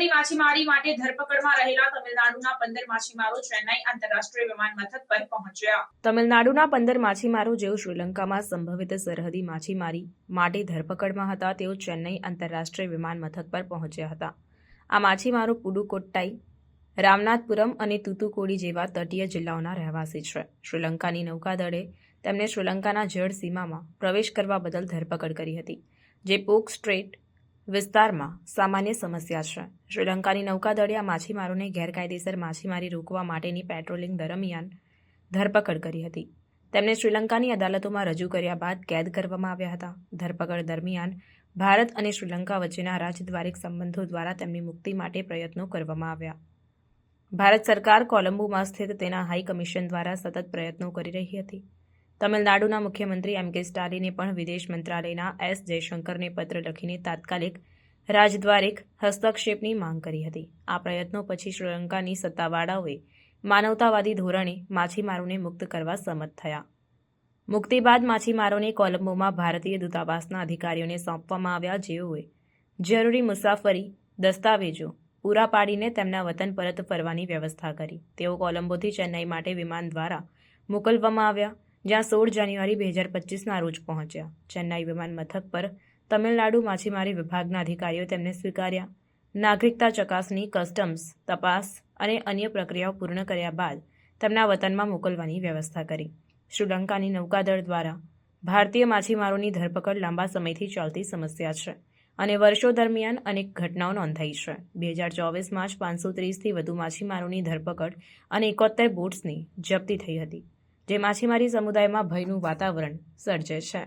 સરહદી માછીમારી માટે ધરપકડમાં રહેલા તમિલનાડુના પંદર માછીમારો ચેન્નાઈ આંતરરાષ્ટ્રીય વિમાન મથક પર પહોંચ્યા. તમિલનાડુના પંદર માછીમારો જેઓ શ્રીલંકામાં સંભવિત સરહદી માછીમારી માટે ધરપકડમાં હતા, તેઓ ચેન્નાઈ આંતરરાષ્ટ્રીય વિમાન મથક પર પહોંચ્યા હતા. આ માછીમારો પુડુકોટ્ટાઈ, રામનાથપુરમ અને તુતુકોડી જેવા તટીય જિલ્લાઓના રહેવાસી છે. શ્રીલંકાની નૌકાદળે તેમને શ્રીલંકાના જળ સીમામાં પ્રવેશ કરવા બદલ ધરપકડ કરી હતી, જે પોક સ્ટ્રેટ વિસ્તારમાં સામાન્ય સમસ્યા છે. શ્રીલંકાની નૌકાદળે આ માછીમારોને ગેરકાયદેસર માછીમારી રોકવા માટેની પેટ્રોલિંગ દરમિયાન ધરપકડ કરી હતી. તેમને શ્રીલંકાની અદાલતોમાં રજૂ કર્યા બાદ કેદ કરવામાં આવ્યા હતા. ધરપકડ દરમિયાન ભારત અને શ્રીલંકા વચ્ચેના રાજદ્વારિક સંબંધો દ્વારા તેમની મુક્તિ માટે પ્રયત્નો કરવામાં આવ્યા. ભારત સરકાર કોલંબોમાં સ્થિત તેના હાઈ કમિશન દ્વારા સતત પ્રયત્નો કરી રહી હતી. તમિલનાડુના મુખ્યમંત્રી એમ કે સ્ટાલિને પણ વિદેશ મંત્રાલયના એસ જયશંકરને પત્ર લખીને તાત્કાલિક રાજદ્વારિક હસ્તક્ષેપની માંગ કરી હતી. આ પ્રયત્નો પછી શ્રીલંકાની સત્તાવાળાઓએ માનવતાવાદી ધોરણે માછીમારોને મુક્ત કરવા સંમત થયા. મુક્તિ બાદ માછીમારોને કોલંબોમાં ભારતીય દૂતાવાસના અધિકારીઓને સોંપવામાં આવ્યા જેઓએ જરૂરી મુસાફરી, દસ્તાવેજો, પૂરા પાડીને તેમના વતન પરત ફરવાની વ્યવસ્થા કરી. તેઓ કોલંબોથી ચેન્નઈ માટે વિમાન દ્વારા મોકલવામાં આવ્યા. જ્યાં સોળ જાન્યુઆરી બે હજાર પચીસના રોજ પહોંચ્યા. ચેન્નાઈ વિમાન મથક પર તમિલનાડુ માછીમારી વિભાગના અધિકારીઓ તેમને સ્વીકાર્યા. નાગરિકતા ચકાસણી, કસ્ટમ્સ, તપાસ અને અન્ય પ્રક્રિયાઓ પૂર્ણ કર્યા બાદ તેમના વતનમાં મોકલવાની વ્યવસ્થા કરી. શ્રીલંકાની નૌકાદળ દ્વારા ભારતીય માછીમારોની ધરપકડ લાંબા સમયથી ચાલતી સમસ્યા છે અને વર્ષો દરમિયાન અનેક ઘટનાઓ નોંધાઈ છે. બે હજાર ચોવીસમાં જ પાંચસો ત્રીસથી વધુ માછીમારોની ધરપકડ અને એકોતેર બોટ્સની જપ્તી થઈ હતી. જે માછીમારી સમુદાયમાં ભયનું વાતાવરણ સર્જે છે.